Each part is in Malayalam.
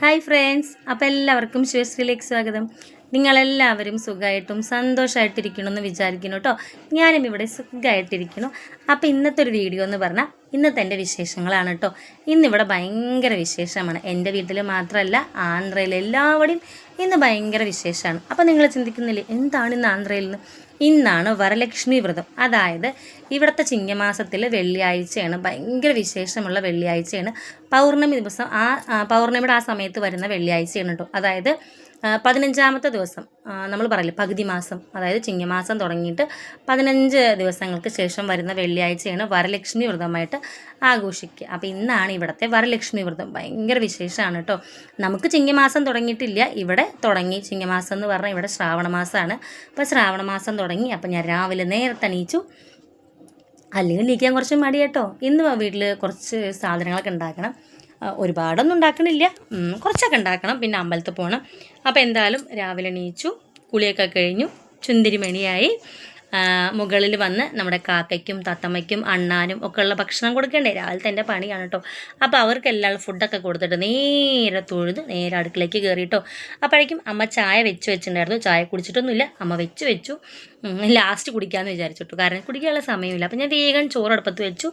ഹായ് ഫ്രണ്ട്സ് അപ്പോൾ എല്ലാവർക്കും ശിവശ്രീലേക്ക് സ്വാഗതം. നിങ്ങളെല്ലാവരും സുഖമായിട്ടും സന്തോഷമായിട്ടിരിക്കണമെന്ന് വിചാരിക്കുന്നു കേട്ടോ. ഞാനും ഇവിടെ സുഖമായിട്ടിരിക്കുന്നു അപ്പോൾ ഇന്നത്തെ ഒരു വീഡിയോ എന്ന് പറഞ്ഞാൽ ഇന്നത്തെ എന്റെ വിശേഷങ്ങളാണ് കേട്ടോ. ഇന്നിവിടെ ഭയങ്കര വിശേഷമാണ്. എന്റെ വീട്ടിൽ മാത്രമല്ല ആന്ധ്രയിൽ എല്ലാവരുടെയും ഇന്ന് ഭയങ്കര വിശേഷമാണ്. അപ്പോൾ നിങ്ങൾ ചിന്തിക്കുന്നില്ലേ എന്താണ് ഇന്ന് ആന്ധ്രയിൽ നിന്ന്? ഇന്നാണ് വരലക്ഷ്മി വ്രതം. അതായത് ഇവിടുത്തെ ചിങ്ങമാസത്തിൽ വെള്ളിയാഴ്ചയാണ് ഭയങ്കര വിശേഷമുള്ള വെള്ളിയാഴ്ചയാണ്. പൗർണമി ദിവസം ആ പൗർണമിയുടെ ആ സമയത്ത് വരുന്ന വെള്ളിയാഴ്ചയാണ് കേട്ടോ. അതായത് പതിനഞ്ചാമത്തെ ദിവസം നമ്മൾ പറയില്ല പകുതി മാസം അതായത് ചിങ്ങമാസം തുടങ്ങിയിട്ട് പതിനഞ്ച് ദിവസങ്ങൾക്ക് ശേഷം വരുന്ന വെള്ളിയാഴ്ചയാണ് വരലക്ഷ്മി വ്രതമായിട്ട് ആഘോഷിക്കുക. അപ്പോൾ ഇന്നാണ് ഇവിടുത്തെ വരലക്ഷ്മി വ്രതം. ഭയങ്കര വിശേഷമാണ് കേട്ടോ നമുക്ക് ചിങ്ങമാസം തുടങ്ങിയിട്ടില്ല. ഇവിടെ തുടങ്ങി. ചിങ്ങമാസം എന്ന് പറഞ്ഞാൽ ഇവിടെ ശ്രാവണ മാസമാണ്. അപ്പോൾ ശ്രാവണ മാസം തുടങ്ങി. അപ്പോൾ ഞാൻ രാവിലെ നേരത്തെ എണീച്ചു. അല്ലെങ്കിൽ നീക്കാൻ കുറച്ച് മടി കേട്ടോ ഇന്ന് വീട്ടിൽ കുറച്ച് സാധനങ്ങളൊക്കെ ഉണ്ടാക്കണം. ഒരുപാടൊന്നും ഉണ്ടാക്കണില്ല. കുറച്ചൊക്കെ ഉണ്ടാക്കണം. പിന്നെ അമ്പലത്തിൽ പോകണം അപ്പോൾ എന്തായാലും രാവിലെ എണീച്ചു കുളിയൊക്കെ കഴിഞ്ഞു ചുന്തിരിമണിയായി. മുകളിൽ വന്ന് നമ്മുടെ കാക്കയ്ക്കും തത്തമ്മയ്ക്കും അണ്ണാനും ഒക്കെ ഉള്ള ഭക്ഷണം കൊടുക്കണ്ടേ? രാവിലത്തെ എന്റെ പണിയാണ് കേട്ടോ അപ്പോൾ അവർക്ക് എല്ലാവരും ഫുഡൊക്കെ കൊടുത്തിട്ട് നേരെ തൊഴുത് നേരെ അടുക്കളയ്ക്ക് കയറിയിട്ടോ അപ്പോഴേക്കും അമ്മ ചായ വെച്ച് വെച്ചിട്ടുണ്ടായിരുന്നു. ചായ കുടിച്ചിട്ടൊന്നുമില്ല. അമ്മ വെച്ച് വെച്ചു. ലാസ്റ്റ് കുടിക്കാമെന്ന് വിചാരിച്ചിട്ടു കാരണം കുടിക്കാനുള്ള സമയമില്ല. അപ്പോൾ ഞാൻ വേഗം ചോറ് അടുപ്പത്ത് വെച്ചു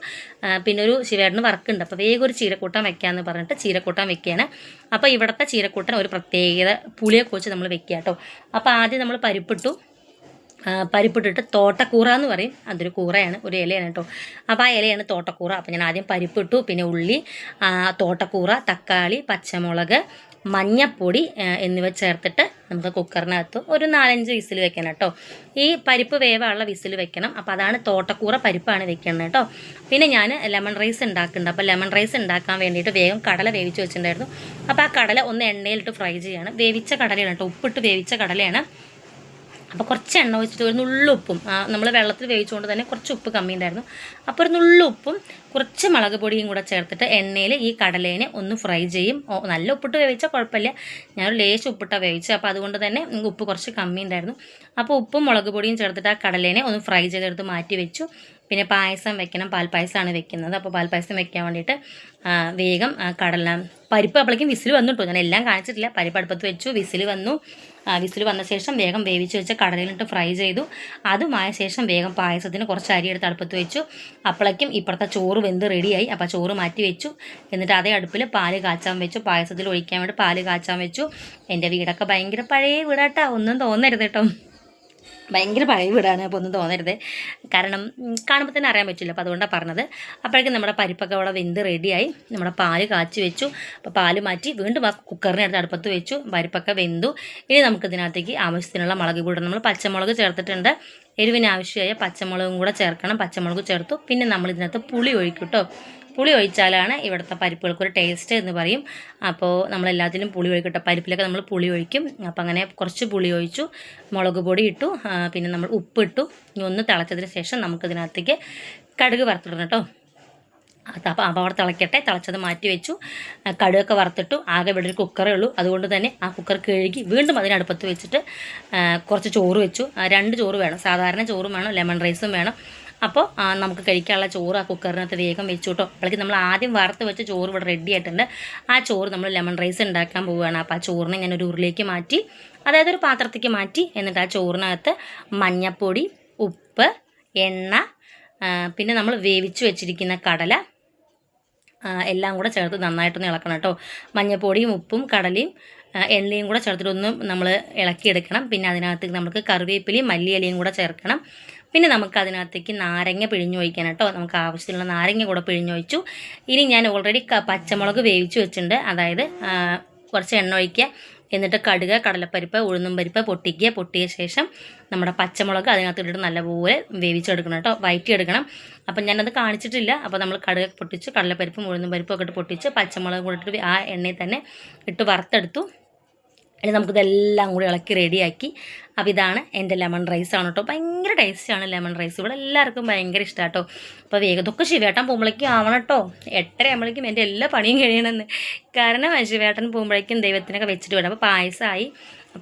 പിന്നെ ഒരു ശിവേട്ടന് വർക്കുണ്ട്. അപ്പോൾ വേഗം ഒരു ചീരക്കൂട്ടാൻ വെക്കാമെന്ന് പറഞ്ഞിട്ട് ചീരക്കൂട്ടാൻ വെക്കുകയാണ് അപ്പോൾ ഇവിടുത്തെ ചീരക്കൂട്ടൻ ഒരു പ്രത്യേകത പുളിയൊക്കെ വെച്ച് നമ്മൾ വെക്കുക കേട്ടോ അപ്പോൾ ആദ്യം നമ്മൾ പരിപ്പിട്ടു. പരിപ്പിട്ടിട്ട് തോട്ടക്കൂറ എന്ന് പറയും. അതൊരു കൂറയാണ്. ഒരു ഇലയാണ് കേട്ടോ. അപ്പോൾ ആ ഇലയാണ് തോട്ടക്കൂറ. അപ്പോൾ ഞാൻ ആദ്യം പരിപ്പിട്ടു. പിന്നെ ഉള്ളി തോട്ടക്കൂറ തക്കാളി പച്ചമുളക് മഞ്ഞപ്പൊടി എന്നിവ ചേർത്തിട്ട് നമുക്ക് കുക്കറിനകത്ത് ഒരു നാലഞ്ച് വിസിൽ വെക്കണം കേട്ടോ. ഈ പരിപ്പ് വേവാനുള്ള വിസിൽ വെക്കണം. അപ്പോൾ അതാണ് തോട്ടക്കൂറ പരിപ്പാണ് വെക്കുന്നത് കേട്ടോ. പിന്നെ ഞാൻ ലെമൺ റൈസ് ഉണ്ടാക്കുന്നുണ്ട്. അപ്പോൾ ലെമൺ റൈസ് ഉണ്ടാക്കാൻ വേണ്ടിയിട്ട് വേഗം കടല വേവിച്ച് വെച്ചിട്ടുണ്ടായിരുന്നു. അപ്പോൾ ആ കടല ഒന്ന് എണ്ണയിലിട്ട് ഫ്രൈ ചെയ്യാണ്. വേവിച്ച കടലയാണ് കേട്ടോ. ഉപ്പിട്ട് വേവിച്ച കടലയാണ്. അപ്പോൾ കുറച്ച് എണ്ണ ഒഴിച്ചിട്ട് ഒരു നുള്ളുപ്പും നമ്മൾ വെള്ളത്തിൽ വേവിച്ചുകൊണ്ട് തന്നെ കുറച്ച് ഉപ്പ് കമ്മി ഉണ്ടായിരുന്നു. അപ്പോൾ ഒരു നുള്ളുപ്പും കുറച്ച് മുളക് പൊടിയും കൂടെ ചേർത്തിട്ട് എണ്ണയിൽ ഈ കടലേനെ ഒന്ന് ഫ്രൈ ചെയ്യും. നല്ല ഉപ്പിട്ട് വേവിച്ചാൽ കുഴപ്പമില്ല. ഞാനൊരു ലേശം ഉപ്പിട്ടാണ് വേവിച്ചത്. അപ്പോൾ അതുകൊണ്ട് തന്നെ ഉപ്പ് കുറച്ച് കമ്മി ഉണ്ടായിരുന്നു. അപ്പോൾ ഉപ്പും മുളക് പൊടിയും ചേർത്തിട്ട് ആ കടലേനെ ഒന്ന് ഫ്രൈ ചെയ്തെടുത്ത് മാറ്റി വെച്ചു. പിന്നെ പായസം വെക്കണം. പാൽപ്പായസമാണ് വെക്കുന്നത്. അപ്പോൾ പാൽപ്പായസം വെക്കാൻ വേണ്ടിയിട്ട് വേഗം കടല പരിപ്പ് അപ്പോഴേക്കും വിസിൽ വന്നു കേട്ടോ ഞാൻ എല്ലാം കാണിച്ചിട്ടില്ല. പരിപ്പ് അടുപ്പത്ത് വെച്ചു. വിസിൽ വന്നു. വിസിൽ വന്ന ശേഷം വേഗം വേവിച്ച് വെച്ച കടലയിലിട്ട് ഫ്രൈ ചെയ്തു. അതുമായ ശേഷം വേഗം പായസത്തിന് കുറച്ച് അരി എടുത്ത് അടുപ്പത്ത് വെച്ചു. അപ്പോഴേക്കും ഇപ്പുറത്തെ ചോറ് വെന്ത് റെഡിയായി. അപ്പോൾ ചോറ് മാറ്റി വെച്ചു. എന്നിട്ട് അതേ അടുപ്പിൽ പാൽ കാച്ചാൻ വെച്ചു. പായസത്തിൽ ഒഴിക്കാൻ വേണ്ടി പാൽ കാച്ചാൻ വെച്ചു. എന്റെ വീടൊക്കെ ഭയങ്കര പഴയ വീടാട്ടാ. ഒന്നും തോന്നരുത് കേട്ടോ. ഭയങ്കര പഴയ വീടാണ് അപ്പോൾ ഒന്നും തോന്നരുത്. കാരണം കാണുമ്പോൾ തന്നെ അറിയാൻ പറ്റില്ല. അപ്പോൾ അതുകൊണ്ടാണ് പറഞ്ഞത്. അപ്പോഴേക്കും നമ്മുടെ പരിപ്പൊക്കെ അവിടെ വെന്ത് റെഡിയായി. നമ്മുടെ പാൽ കാച്ചി വെച്ചു. അപ്പോൾ പാൽ മാറ്റി വീണ്ടും ആ കുക്കറിനെ അടുത്ത് അടുപ്പത്ത് വെച്ചു. പരിപ്പൊക്കെ വെന്തു. ഇനി നമുക്ക് ഇതിനകത്തേക്ക് ആവശ്യത്തിനുള്ള മുളക് കൂടെ നമ്മൾ പച്ചമുളക് ചേർത്തിട്ടുണ്ട്. എരിവിന് ആവശ്യമായ പച്ചമുളകും കൂടെ ചേർക്കണം. പച്ചമുളക് ചേർത്തു. പിന്നെ നമ്മൾ ഇതിനകത്ത് പുളി ഒഴിക്കും കേട്ടോ. പുളി ഒഴിച്ചാലാണ് ഇവിടുത്തെ പരിപ്പുകൾക്കൊരു ടേസ്റ്റ് എന്ന് പറയും. അപ്പോൾ നമ്മളെല്ലാത്തിലും പുളി ഒഴിക്കട്ടെ. പരിപ്പിലൊക്കെ നമ്മൾ പുളി ഒഴിക്കും. അപ്പോൾ അങ്ങനെ കുറച്ച് പുളി ഒഴിച്ചു മുളക് പൊടി ഇട്ടു പിന്നെ നമ്മൾ ഉപ്പിട്ടു. ഒന്ന് തിളച്ചതിന് ശേഷം നമുക്കിതിനകത്തേക്ക് കടുക് വറുത്തിടണം കേട്ടോ. അത് അപ്പോൾ അപ്പോൾ അവിടെ തിളയ്ക്കട്ടെ തിളച്ചത് മാറ്റി വെച്ചു. കടുകൊക്കെ വറുത്തിട്ടു. ആകെ ഇവിടെ ഒരു കുക്കറേ ഉള്ളൂ. അതുകൊണ്ട് തന്നെ ആ കുക്കർ കഴുകി വീണ്ടും അതിനടുപ്പത്ത് വെച്ചിട്ട് കുറച്ച് ചോറ് വെച്ചു. രണ്ട് ചോറ് വേണം. സാധാരണ ചോറും വേണം. ലെമൺ റൈസും വേണം. അപ്പോൾ നമുക്ക് കഴിക്കാനുള്ള ചോറ് ആ കുക്കറിനകത്ത് വേഗം വെച്ചു കേട്ടോ അപ്പോഴേക്ക് നമ്മൾ ആദ്യം വറുത്ത് വെച്ച ചോറ് ഇവിടെ റെഡി ആയിട്ടുണ്ട്. ആ ചോറ് നമ്മൾ ലെമൺ റൈസ് ഉണ്ടാക്കാൻ പോവുകയാണ്. അപ്പോൾ ആ ചോറിനെ ഞാൻ ഒരു ഉരുളിലേക്ക് മാറ്റി അതായത് ഒരു പാത്രത്തേക്ക് മാറ്റി എന്നിട്ട് ആ ചോറിനകത്ത് മഞ്ഞപ്പൊടി ഉപ്പ് എണ്ണ പിന്നെ നമ്മൾ വേവിച്ച് വെച്ചിരിക്കുന്ന കടല എല്ലാം കൂടെ ചേർത്ത് നന്നായിട്ടൊന്ന് ഇളക്കണം കേട്ടോ. മഞ്ഞപ്പൊടിയും ഉപ്പും കടലയും എണ്ണയും കൂടെ ചേർത്തിട്ടൊന്നും നമ്മൾ ഇളക്കിയെടുക്കണം. പിന്നെ അതിനകത്ത് നമുക്ക് കറിവേപ്പിലയും മല്ലിയിലയും കൂടെ ചേർക്കണം. പിന്നെ നമുക്ക് അതിനകത്തേക്ക് നാരങ്ങ പിഴിഞ്ഞൊഴിക്കണം കേട്ടോ. നമുക്ക് ആവശ്യത്തിനുള്ള നാരങ്ങ കൂടെ പിഴിഞ്ഞൊഴിച്ചു ഇനി ഞാൻ ഓൾറെഡി പച്ചമുളക് വേവിച്ച് വെച്ചിട്ടുണ്ട്. അതായത് കുറച്ച് എണ്ണ ഒഴിക്കുക. എന്നിട്ട് കടുക് കടലപ്പരിപ്പ് ഉഴുന്നും പരിപ്പ് പൊട്ടിക്കുക. പൊട്ടിയ ശേഷം നമ്മുടെ പച്ചമുളക് അതിനകത്ത് ഇട്ടിട്ട് നല്ലപോലെ വേവിച്ചെടുക്കണം കേട്ടോ. വയറ്റിയെടുക്കണം. അപ്പം ഞാനത് കാണിച്ചിട്ടില്ല. അപ്പോൾ നമ്മൾ കടുക് പൊട്ടിച്ച് കടലപ്പരിപ്പും ഉഴുന്നും പരിപ്പും ഒക്കെ ഇട്ട് പൊട്ടിച്ച് പച്ചമുളക് കൂടെ ആ എണ്ണയിൽ തന്നെ ഇട്ട് വറുത്തെടുത്തു. ഇനി നമുക്കിതെല്ലാം കൂടി ഇളക്കി റെഡിയാക്കി. അപ്പോൾ ഇതാണ് എന്റെ ലെമൺ റൈസ് ആണ് കേട്ടോ. ഭയങ്കര ടേസ്റ്റാണ് ലെമൺ റൈസ്. ഇവിടെ എല്ലാവർക്കും ഭയങ്കര ഇഷ്ടമാണ് കേട്ടോ. അപ്പോൾ വേഗത്തൊക്കെ ശിവേട്ടൻ പോകുമ്പോഴേക്കും ആവണം കേട്ടോ. എട്ടര ആകുമ്പോഴേക്കും എന്റെ എല്ലാ പണിയും കഴിയണമെന്ന്. കാരണം ശിവേട്ടൻ പോകുമ്പോഴേക്കും ദൈവത്തിനൊക്കെ വെച്ചിട്ട് വേണം. അപ്പോൾ പായസമായി.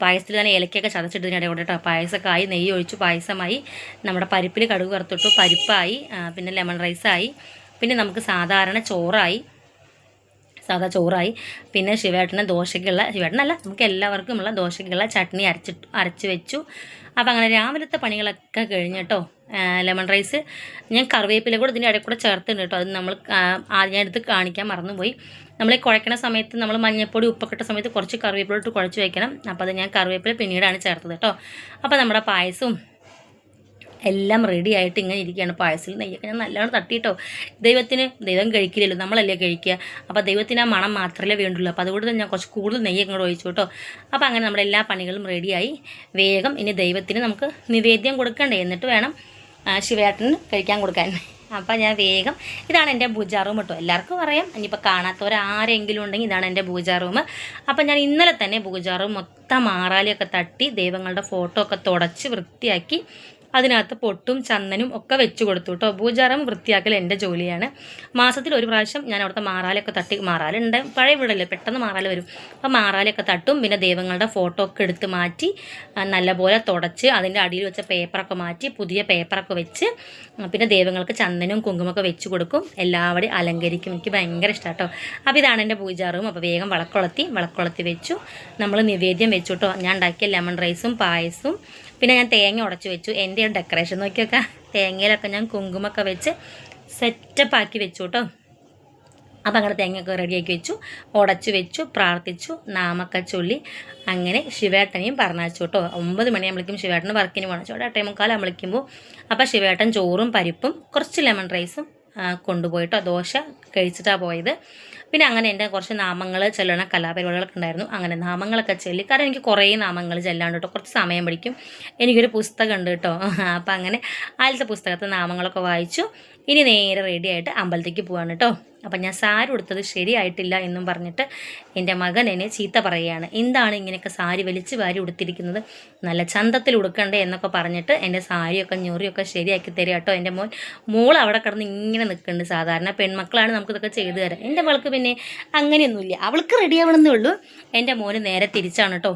പായസത്തിൽ തന്നെ ഏലക്കൊക്കെ ചതച്ചിട്ടതിനിടെ കൂടെ കേട്ടോ. പായസമൊക്കെ ആയി നെയ്യ് ഒഴിച്ചു പായസമായി. നമ്മുടെ പരിപ്പിൽ കടുക് വറുത്തിട്ടു പരിപ്പായി പിന്നെ ലെമൺ റൈസായി. പിന്നെ നമുക്ക് സാധാരണ ചോറായി. സാധാ ചോറായി. പിന്നെ ശിവേട്ടന് ദോശയ്ക്കുള്ള ശിവേട്ടനല്ല നമുക്ക് എല്ലാവർക്കുമുള്ള ദോശയ്ക്കുള്ള ചട്നി അരച്ചിട്ട് അരച്ച് വെച്ചു. അപ്പോൾ അങ്ങനെ രാവിലത്തെ പണികളൊക്കെ കഴിഞ്ഞിട്ടോ ലെമൺ റൈസ്. ഞാൻ കറിവേപ്പില കൂടെ ഇതിന്റെ ഇടയിൽ കൂടെ ചേർത്തിട്ടുണ്ട് കേട്ടോ. അത് നമ്മൾ ആദ്യം ഞാൻ എടുത്ത് കാണിക്കാൻ മറന്നുപോയി. നമ്മൾ കുഴക്കണ സമയത്ത് നമ്മൾ മഞ്ഞൾപ്പൊടി ഉപ്പൊക്കെ സമയത്ത് കുറച്ച് കറിവേപ്പില ഇട്ട് കുഴച്ച് വയ്ക്കണം അപ്പോൾ അത് ഞാൻ കറിവേപ്പില പിന്നീടാണ് ചേർത്തത് കേട്ടോ. അപ്പോൾ നമ്മുടെ പായസവും എല്ലാം റെഡി ആയിട്ട് ഇങ്ങനെ ഇരിക്കുകയാണ്. പായസത്തിൽ നെയ്യൊക്കെ ഞാൻ നല്ലോണം തട്ടിയിട്ടോ ദൈവത്തിന് ദൈവം കഴിക്കില്ലല്ലോ. നമ്മളല്ലേ കഴിക്കുക. അപ്പോൾ ദൈവത്തിന് ആ മണം മാത്രമേ വേണ്ടുള്ളൂ. അപ്പോൾ അതുകൊണ്ട് തന്നെ ഞാൻ കുറച്ച് കൂടുതൽ നെയ്യ് ഇങ്ങോട്ട് ഒഴിച്ചു കേട്ടോ. അപ്പോൾ അങ്ങനെ നമ്മുടെ എല്ലാ പണികളും റെഡിയായി വേഗം ഇനി ദൈവത്തിന് നമുക്ക് നിവേദ്യം കൊടുക്കണ്ടേ. എന്നിട്ട് വേണം ശിവേട്ടന് കഴിക്കാൻ കൊടുക്കാൻ. അപ്പോൾ ഞാൻ വേഗം ഇതാണ് എന്റെ പൂജാ റൂം കേട്ടോ. എല്ലാവർക്കും അറിയാം. ഇനിയിപ്പോൾ കാണാത്തവർ ആരെങ്കിലും ഉണ്ടെങ്കിൽ ഇതാണ് എന്റെ പൂജാ റൂം. അപ്പോൾ ഞാൻ ഇന്നലെ തന്നെ പൂജാ റൂം മൊത്തം മാറാലിയൊക്കെ തട്ടി ദൈവങ്ങളുടെ ഫോട്ടോ ഒക്കെ തുടച്ച് വൃത്തിയാക്കി അതിനകത്ത് പൊട്ടും ചന്ദനും ഒക്കെ വെച്ച് കൊടുത്തു കേട്ടോ പൂജാറം വൃത്തിയാക്കൽ എന്റെ ജോലിയാണ്. മാസത്തിൽ ഒരു പ്രാവശ്യം ഞാൻ അവിടുത്തെ മാറാലൊക്കെ തട്ടി മാറാലുണ്ട് പഴയ വീടല്ലേ പെട്ടെന്ന് മാറാല വരും. അപ്പോൾ മാറാലൊക്കെ തട്ടും പിന്നെ ദൈവങ്ങളുടെ ഫോട്ടോ ഒക്കെ എടുത്ത് മാറ്റി നല്ലപോലെ തുടച്ച് അതിന്റെ അടിയിൽ വെച്ച പേപ്പറൊക്കെ മാറ്റി പുതിയ പേപ്പറൊക്കെ വെച്ച് പിന്നെ ദൈവങ്ങൾക്ക് ചന്ദനവും കുങ്കുമൊക്കെ വെച്ച് കൊടുക്കും. എല്ലാവരും അലങ്കരിക്കും. എനിക്ക് ഭയങ്കര ഇഷ്ടമാണ് കേട്ടോ അപ്പോൾ ഇതാണ് എന്റെ പൂജാറും അപ്പോൾ വേഗം വളക്കുളത്തി വളക്കുളത്തി വെച്ചു. നമ്മൾ നിവേദ്യം വെച്ചു കേട്ടോ ഞാൻ ഉണ്ടാക്കിയ ലെമൺ റൈസും പായസവും പിന്നെ ഞാൻ തേങ്ങ ഉടച്ച് വെച്ചു. എന്റെ ഒരു ഡെക്കറേഷൻ നോക്കി നോക്കിയൊക്കെ. തേങ്ങയിലൊക്കെ ഞാൻ കുങ്കുമൊക്കെ വെച്ച് സെറ്റപ്പ് ആക്കി വെച്ചു കേട്ടോ അപ്പം അങ്ങനെ തേങ്ങയൊക്കെ റെഡിയാക്കി വെച്ചു. ഉടച്ചു വെച്ചു പ്രാർത്ഥിച്ചു നാമൊക്കെ ചൊല്ലി. അങ്ങനെ ശിവേട്ടനെയും പറഞ്ഞയച്ചു കേട്ടോ ഒമ്പത് മണിയാകുമ്പോഴേക്കും ശിവേട്ടന് വർക്കിന് പോകണം ചോട്ടെ എട്ടേ മുക്കാൽ വിളിക്കുമ്പോൾ അപ്പോൾ ശിവേട്ടൻ ചോറും പരിപ്പും കുറച്ച് ലെമൺ റൈസും കൊണ്ടുപോയിട്ടോ. ദോശ കഴിച്ചിട്ടാണ് പോയത്. പിന്നെ അങ്ങനെ എന്റെ കുറച്ച് നാമങ്ങൾ ചെല്ലണ കലാപരിപാടികളൊക്കെ ഉണ്ടായിരുന്നു. അങ്ങനെ നാമങ്ങളൊക്കെ ചൊല്ലി. കാരണം എനിക്ക് കുറേ നാമങ്ങൾ ചെല്ലാണ്ട് കേട്ടോ കുറച്ച് സമയം പിടിക്കും. എനിക്കൊരു പുസ്തകം ഉണ്ട് കേട്ടോ അപ്പം അങ്ങനെ ആദ്യത്തെ പുസ്തകത്തെ നാമങ്ങളൊക്കെ വായിച്ചു. ഇനി നേരെ റെഡിയായിട്ട് അമ്പലത്തേക്ക് പോവാണ് കേട്ടോ അപ്പം ഞാൻ സാരി ഉടുത്തത് ശരിയായിട്ടില്ല എന്നും പറഞ്ഞിട്ട് എന്റെ മകൻ എന്നെ ചീത്ത പറയുകയാണ്. എന്താണ് ഇങ്ങനെയൊക്കെ സാരി വലിച്ച് വാരി ഉടുത്തിരിക്കുന്നത്? നല്ല ചന്തത്തിൽ ഉടുക്കണ്ടേ? എന്നൊക്കെ പറഞ്ഞിട്ട് എന്റെ സാരിയൊക്കെ ഞൊറിയൊക്കെ ശരിയാക്കി തരിക കേട്ടോ എന്റെ മോൻ. മോൾ അവിടെ കിടന്ന് ഇങ്ങനെ നിൽക്കുന്നുണ്ട്. സാധാരണ പെൺമക്കളാണ് നമുക്കിതൊക്കെ ചെയ്തു തരാം എന്റെ മകൾക്ക് പിന്നെ അങ്ങനെയൊന്നുമില്ല. അവൾക്ക് റെഡിയാവണമെന്നേ ഉള്ളൂ. എന്റെ മോന് നേരെ തിരിച്ചാണ് കേട്ടോ.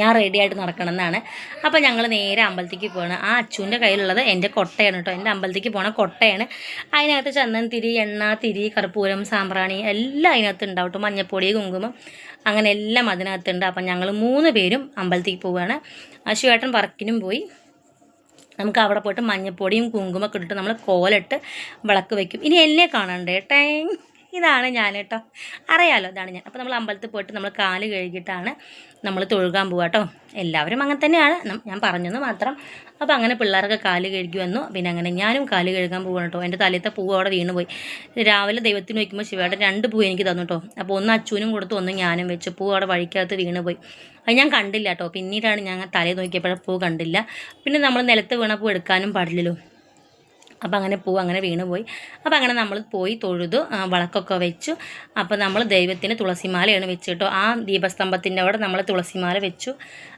ഞാൻ റെഡി ആയിട്ട് നടക്കണം എന്നാണ് അപ്പോൾ ഞങ്ങൾ നേരെ അമ്പലത്തേക്ക് പോവാണ്. ആ അച്ചുവിന്റെ കയ്യിലുള്ളത് എന്റെ കൊട്ടയാണ് കേട്ടോ എന്റെ അമ്പലത്തേക്ക് പോണ കൊട്ടയാണ്. അതിനകത്ത് ചന്ദനം തിരി എണ്ണ തിരി കർപ്പൂരം സാമ്പ്രാണി എല്ലാം അതിനകത്ത് ഉണ്ടാവും മഞ്ഞപ്പൊടി കുങ്കുമം അങ്ങനെ എല്ലാം അതിനകത്തുണ്ട് അപ്പം ഞങ്ങൾ മൂന്ന് പേരും അമ്പലത്തേക്ക് പോവുകയാണ് അശുവേട്ടൻ ശിവേട്ടൻ വർക്കിനും പോയി. നമുക്ക് അവിടെ പോയിട്ട് മഞ്ഞപ്പൊടിയും കുങ്കുമൊക്കെ ഇട്ടിട്ട് നമ്മൾ കോലിട്ട് വിളക്ക് വയ്ക്കും ഇനി എന്നെ കാണണ്ടേ? ടൈം ഇതാണ് ഞാൻ കേട്ടോ. അറിയാലോ ഇതാണ് ഞാൻ. അപ്പോൾ നമ്മൾ അമ്പലത്തിൽ പോയിട്ട് നമ്മൾ കാൽ കഴുകിയിട്ടാണ് നമ്മൾ തൊഴുകാൻ പോവുക കേട്ടോ. എല്ലാവരും അങ്ങനെ തന്നെയാണ്. ഞാൻ പറഞ്ഞെന്ന് മാത്രം. അപ്പോൾ അങ്ങനെ പിള്ളേർക്ക് കാൽ കഴുകി വന്നു. പിന്നെ അങ്ങനെ ഞാനും കാൽ കഴുകാൻ പോവാണ് കേട്ടോ. എന്റെ തലയത്തെ പൂവ് അവിടെ വീണ് പോയി രാവിലെ ദൈവത്തിന് വയ്ക്കുമ്പോൾ ശിവയുടെ രണ്ട് പൂ എനിക്ക് തന്നു കേട്ടോ. അപ്പോൾ ഒന്ന് അച്ഛനും കൊടുത്തു ഒന്ന് ഞാനും വെച്ച്. പൂ അവിടെ വഴിക്കകത്ത് വീണ് പോയി അത് ഞാൻ കണ്ടില്ല കേട്ടോ. പിന്നീടാണ് ഞാൻ തലയിൽ നോക്കിയപ്പോഴും പൂ കണ്ടില്ല. പിന്നെ നമ്മൾ നിലത്ത് വീണ പൂ എടുക്കാനും പാടില്ലല്ലോ. അപ്പോൾ അങ്ങനെ പൂ അങ്ങനെ വീണ് പോയി. അപ്പോൾ അങ്ങനെ നമ്മൾ പോയി തൊഴുതു വിളക്കൊക്കെ വെച്ചു. അപ്പോൾ നമ്മൾ ദൈവത്തിന് തുളസിമാലയാണ് വെച്ചിട്ടോ ആ ദീപസ്തംഭത്തിന്റെ അവിടെ നമ്മൾ തുളസിമാല വെച്ചു.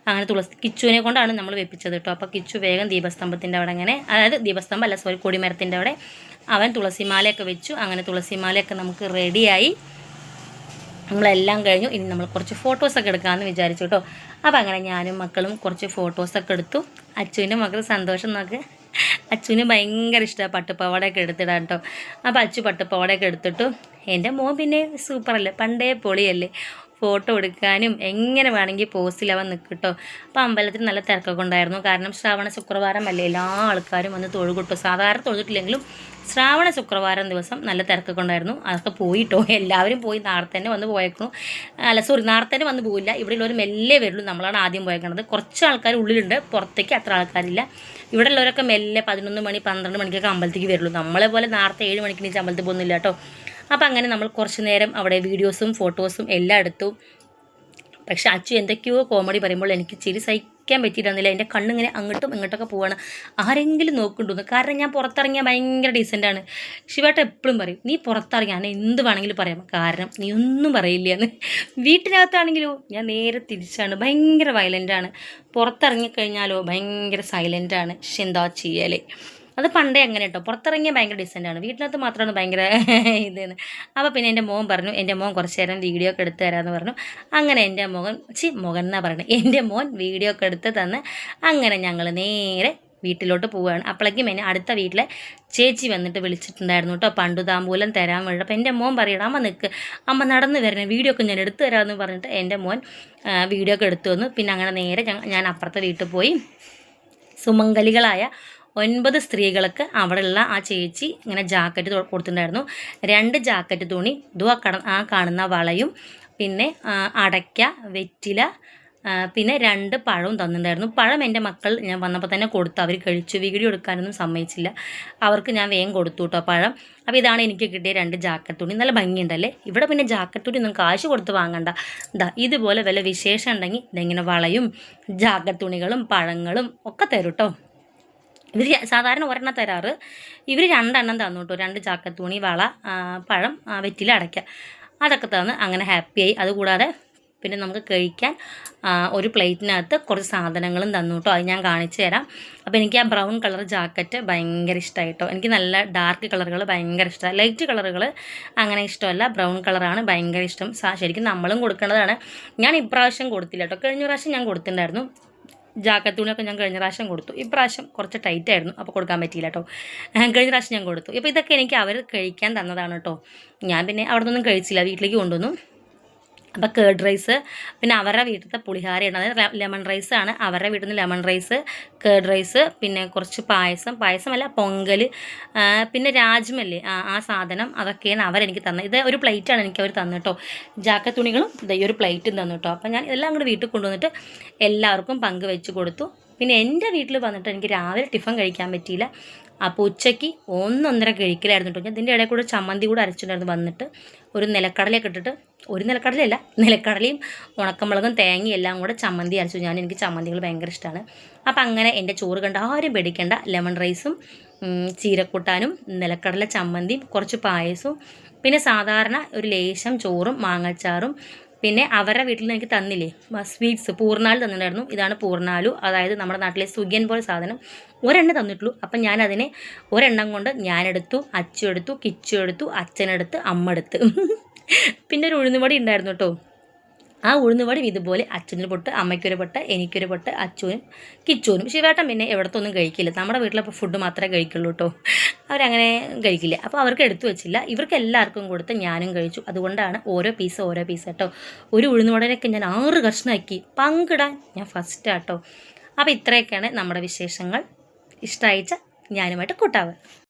അങ്ങനെ തുളസി കിച്ചുവിനെ കൊണ്ടാണ് നമ്മൾ വെപ്പിച്ചത് കേട്ടോ. അപ്പോൾ കിച്ചു വേഗം ദീപസ്തംഭത്തിന്റെ അവിടെ അങ്ങനെ അതായത് ദീപസ്തംഭം അല്ല സോറി കൊടിമരത്തിന്റെ അവിടെ അവൻ തുളസിമാലയൊക്കെ വെച്ചു. അങ്ങനെ തുളസിമാലയൊക്കെ നമുക്ക് റെഡിയായി. നമ്മളെല്ലാം കഴിഞ്ഞു. ഇനി നമ്മൾ കുറച്ച് ഫോട്ടോസൊക്കെ എടുക്കാമെന്ന് വിചാരിച്ചു കേട്ടോ. അപ്പോൾ അങ്ങനെ ഞാനും മക്കളും കുറച്ച് ഫോട്ടോസൊക്കെ എടുത്തു. അച്ചുവിന്റെ മക്കൾ സന്തോഷം നോക്ക്. അച്ചുവിന് ഭയങ്കര ഇഷ്ടമാണ് പട്ടുപ്പാവാടയൊക്കെ എടുത്തിടാൻ കേട്ടോ അപ്പോൾ അച്ചു പട്ടുപ്പാവാടയൊക്കെ എടുത്തിട്ടു. എന്റെ മോൻ പിന്നെ സൂപ്പറല്ലേ പണ്ടേ പൊളിയല്ലേ? ഫോട്ടോ എടുക്കാനും എങ്ങനെ വേണമെങ്കിൽ പോസ്റ്റിലവൻ നിൽക്കും കേട്ടോ അപ്പോൾ അമ്പലത്തിൽ നല്ല തിരക്കൊക്കെ ഉണ്ടായിരുന്നു. കാരണം ശ്രാവണ ശുക്രവാരം അല്ലേ? എല്ലാ ആൾക്കാരും വന്ന് തൊഴുകിട്ടു. സാധാരണ തൊഴുതിട്ടില്ലെങ്കിലും ശ്രാവണ ശുക്രവാരം ദിവസം നല്ല തിരക്കൊക്കെ ഉണ്ടായിരുന്നു അതൊക്കെ പോയിട്ടോ. എല്ലാവരും പോയി നാളെ തന്നെ വന്ന് പോയേക്കണു. അല്ല സോറി നാളെ തന്നെ വന്ന് പോയില്ല ഇവിടെയുള്ളവർ മെല്ലെ വരുള്ളൂ. നമ്മളാണ് ആദ്യം പോയേക്കണത്. കുറച്ച് ആൾക്കാർ ഉള്ളിലുണ്ട്. പുറത്തേക്ക് അത്ര ആൾക്കാരില്ല. ഇവിടെ ഉള്ളവരൊക്കെ മെല്ലെ പതിനൊന്ന് മണി പന്ത്രണ്ട് മണിക്കൊക്കെ അമ്പലത്തേക്ക് വരുള്ളൂ. നമ്മളെ പോലെ നേരത്തെ ഏഴ് മണിക്ക് നീച്ച് അമ്പലത്തിൽ പോകുന്നില്ല കേട്ടോ. അപ്പോൾ അങ്ങനെ നമ്മൾ കുറച്ച് നേരം അവിടെ വീഡിയോസും ഫോട്ടോസും എല്ലാം എടുത്തു. പക്ഷെ അച്ചു എന്തൊക്കെയോ കോമഡി പറയുമ്പോൾ എനിക്ക് ചിരി സഹിക്കാൻ പറ്റിയിരുന്നില്ല. എന്റെ കണ്ണിങ്ങനെ അങ്ങോട്ടും ഇങ്ങോട്ടൊക്കെ പോവാണ്. ആരെങ്കിലും നോക്കുന്നുണ്ടോന്ന് കാരണം ഞാൻ പുറത്തിറങ്ങിയാൽ ഭയങ്കര ഡീസന്റാണ് ശിവേട്ട എപ്പോഴും പറയും നീ പുറത്തിറങ്ങിയാൽ എന്ത് വേണമെങ്കിലും പറയാം. കാരണം നീ ഒന്നും പറയില്ല എന്ന് വീട്ടിനകത്താണെങ്കിലോ ഞാൻ നേരെ തിരിച്ചാണ്. ഭയങ്കര വയലന്റാണ് പുറത്തിറങ്ങിക്കഴിഞ്ഞാലോ ഭയങ്കര സൈലന്റാണ് പക്ഷെ എന്താ ചെയ്യലേ? അത് പണ്ടേ അങ്ങനെ കേട്ടോ പുറത്തിറങ്ങിയ ഭയങ്കര ഡിസന്റാണ് വീട്ടിനകത്ത് മാത്രമാണ് ഭയങ്കര ഇതെന്ന്. അപ്പോൾ പിന്നെ എന്റെ മോൻ പറഞ്ഞു എന്റെ മോൻ കുറച്ച് നേരം വീഡിയോ ഒക്കെ എടുത്ത് തരാമെന്ന് പറഞ്ഞു. അങ്ങനെ എന്റെ മോൻ ചി മോൻ എന്നാ പറയുന്നത് എന്റെ മോൻ വീഡിയോ ഒക്കെ എടുത്ത് തന്ന് അങ്ങനെ ഞങ്ങൾ നേരെ വീട്ടിലോട്ട് പോവുകയാണ്. അപ്പോഴേക്കും എന്നെ അടുത്ത വീട്ടിലെ ചേച്ചി വന്നിട്ട് വിളിച്ചിട്ടുണ്ടായിരുന്നു കേട്ടോ. പണ്ടു താമ്പൂലം തരാൻ വേണ്ടി അപ്പോൾ എന്റെ മോൻ പറയണം അമ്മ നിൽക്ക് അമ്മ നടന്ന് വരണേ വീഡിയോ ഒക്കെ ഞാൻ എടുത്തു തരാമെന്ന് പറഞ്ഞിട്ട് എന്റെ മോൻ വീഡിയോ ഒക്കെ എടുത്തു വന്നു പിന്നെ അങ്ങനെ നേരെ ഞാൻ അപ്പുറത്തെ വീട്ടിൽ പോയി സുമംഗലികളായ ഒൻപത് സ്ത്രീകൾക്ക് അവിടെയുള്ള ആ ചേച്ചി ഇങ്ങനെ ജാക്കറ്റ് കൊടുത്തിട്ടുണ്ടായിരുന്നു. രണ്ട് ജാക്കറ്റ് തുണി ഇതും ആ കാണുന്ന വളയും പിന്നെ അടയ്ക്ക വെറ്റില പിന്നെ രണ്ട് പഴവും തന്നിട്ടുണ്ടായിരുന്നു. പഴം എന്റെ മക്കൾ ഞാൻ വന്നപ്പോൾ തന്നെ കൊടുത്തു. അവർ കഴിച്ചു. വീടി എടുക്കാനൊന്നും സമ്മതിച്ചില്ല. അവർക്ക് ഞാൻ വേഗം കൊടുത്തു കേട്ടോ പഴം. അപ്പോൾ ഇതാണ് എനിക്ക് കിട്ടിയ രണ്ട് ജാക്കറ്റ് തുണി. നല്ല ഭംഗിയുണ്ടല്ലേ? ഇവിടെ പിന്നെ ജാക്കറ്റ് തുണി ഒന്നും കാശ് കൊടുത്ത് വാങ്ങണ്ട. ഇതാ ഇതുപോലെ വല്ല വിശേഷം ഉണ്ടെങ്കിൽ ഇതെങ്ങനെ വളയും ജാക്കറ്റ് തുണികളും പഴങ്ങളും ഒക്കെ തരൂട്ടോ ഇവർ സാധാരണ ഒരെണ്ണം തരാറ്. ഇവർ രണ്ടെണ്ണം തന്നു കേട്ടോ രണ്ട് ചാക്കത്തുണി വള പഴം വെറ്റില അടയ്ക്ക. അതൊക്കെ തന്ന് അങ്ങനെ ഹാപ്പിയായി അതുകൂടാതെ പിന്നെ നമുക്ക് കഴിക്കാൻ ഒരു പ്ലേറ്റിനകത്ത് കുറച്ച് സാധനങ്ങളും തന്നു കേട്ടോ അത് ഞാൻ കാണിച്ചു തരാം. അപ്പോൾ എനിക്ക് ആ ബ്രൗൺ കളർ ജാക്കറ്റ് ഭയങ്കര ഇഷ്ടമായി കേട്ടോ എനിക്ക് നല്ല ഡാർക്ക് കളറുകൾ ഭയങ്കര ഇഷ്ടമാണ് ലൈറ്റ് കളറുകൾ അങ്ങനെ ഇഷ്ടമല്ല. ബ്രൗൺ കളറാണ് ഭയങ്കര ഇഷ്ടം. ശരിക്കും നമ്മളും കൊടുക്കേണ്ടതാണ് ഞാൻ ഇപ്രാവശ്യം കൊടുത്തില്ല കേട്ടോ കഴിഞ്ഞ പ്രാവശ്യം ഞാൻ കൊടുത്തിട്ടുണ്ടായിരുന്നു. ജാക്കറ്റ് തുണിയൊക്കെ ഞാൻ കഴിഞ്ഞ പ്രാവശ്യം കൊടുത്തു. ഇപ്രാവശ്യം കുറച്ച് ടൈറ്റ് ആയിരുന്നു. അപ്പോൾ കൊടുക്കാൻ പറ്റിയില്ല കേട്ടോ കഴിഞ്ഞ പ്രാവശ്യം ഞാൻ കൊടുത്തു. ഇപ്പോൾ ഇതൊക്കെ എനിക്ക് അവർ കഴിക്കാൻ തന്നതാണ് കേട്ടോ ഞാൻ പിന്നെ അവിടെ നിന്നൊന്നും കഴിച്ചില്ല. വീട്ടിലേക്ക് കൊണ്ടുവന്നു. അപ്പോൾ കേർഡ് റൈസ് പിന്നെ അവരുടെ വീട്ടിലത്തെ പുളിഹാരയാണ്. അതായത് ലെമൺ റൈസ് ആണ് അവരുടെ വീട്ടിൽ നിന്ന് ലെമൺ റൈസ് കേർഡ് റൈസ് പിന്നെ കുറച്ച് പായസം. പായസമല്ല പൊങ്കൽ പിന്നെ രാജ്മല്ലേ ആ സാധനം അതൊക്കെയാണ് അവരെനിക്ക് തന്നത്. ഇത് ഒരു പ്ലേറ്റാണ് എനിക്ക് അവർ തന്നിട്ടോ കേട്ടോ ജാക്കറ്റ് തുണികളും ഇതൊരു പ്ലേറ്റും തന്നു കേട്ടോ അപ്പോൾ ഞാൻ ഇതെല്ലാം അങ്ങോട്ട് വീട്ടിൽ കൊണ്ടുവന്നിട്ട് എല്ലാവർക്കും പങ്ക് വെച്ച് കൊടുത്തു. പിന്നെ എന്റെ വീട്ടിൽ വന്നിട്ട് എനിക്ക് രാവിലെ ടിഫൻ കഴിക്കാൻ പറ്റിയില്ല. അപ്പോൾ ഉച്ചയ്ക്ക് ഒന്നൊന്നര കഴിക്കലായിരുന്നു കേട്ടോ. ഇതിന്റെ ഇടയിൽ കൂടെ ചമ്മന്തി കൂടെ അരച്ചിട്ടുണ്ടായിരുന്നു. വന്നിട്ട് ഒരു നിലക്കടലയൊക്കെ ഇട്ടിട്ട് ഒരു നിലക്കടലയല്ല നിലക്കടലയും ഉണക്കമുളകും തേങ്ങയും എല്ലാം കൂടെ ചമ്മന്തി അരച്ചു. ഞാൻ എനിക്ക് ചമ്മന്തികൾ ഭയങ്കര ഇഷ്ടമാണ്. അപ്പം അങ്ങനെ എന്റെ ചോറ് കണ്ട ആരും പേടിക്കേണ്ട. ലെമൺ റൈസും ചീരക്കൂട്ടാനും നിലക്കടല ചമ്മന്തിയും കുറച്ച് പായസവും പിന്നെ സാധാരണ ഒരു ലേശം ചോറും മാങ്ങച്ചാറും പിന്നെ അവരുടെ വീട്ടിൽ നിന്ന് എനിക്ക് തന്നില്ലേ? സ്വീറ്റ്സ് പൂർണാൽ തന്നിട്ടുണ്ടായിരുന്നു. ഇതാണ് പൂർണാലു അതായത് നമ്മുടെ നാട്ടിലെ സുഖിയൻ പോലെ സാധനം. ഒരെണ്ണം തന്നിട്ടുള്ളൂ. അപ്പം ഞാനതിനെ ഒരെണ്ണം കൊണ്ട് ഞാനെടുത്തു അച്ചു എടുത്തു കിച്ചു എടുത്തു അച്ഛനെടുത്ത് അമ്മ എടുത്ത്. പിന്നെ ഒരു ഉഴുന്നുപടി ഉണ്ടായിരുന്നു കേട്ടോ. ആ ഉഴുന്നുവടി ഇതുപോലെ അച്ഛനൊരു പൊട്ട് അമ്മയ്ക്കൊരു പൊട്ട് എനിക്കൊരു പൊട്ട് അച്ചുവിനും കിച്ചുവിനും. ശിവേട്ടൻ പിന്നെ എവിടത്തൊന്നും കഴിക്കില്ല. നമ്മുടെ വീട്ടിലെ ഫുഡ് മാത്രമേ കഴിക്കുള്ളൂ കേട്ടോ അവരങ്ങനെ കഴിക്കില്ല. അപ്പോൾ അവർക്ക് എടുത്തു വെച്ചില്ല. ഇവർക്ക് എല്ലാവർക്കും കൊടുത്ത് ഞാനും കഴിച്ചു. അതുകൊണ്ടാണ് ഓരോ പീസ് ഓരോ പീസ് കേട്ടോ ഒരു ഉഴുന്നുവടനൊക്കെ ഞാൻ ആറ് കഷ്ണമാക്കി പങ്കിടാൻ ഞാൻ ഫസ്റ്റ് കേട്ടോ അപ്പോൾ ഇത്രയൊക്കെയാണ് നമ്മുടെ വിശേഷങ്ങൾ. ഇഷ്ടമായിച്ച ഞാനുമായിട്ട് കൂട്ടാവ്.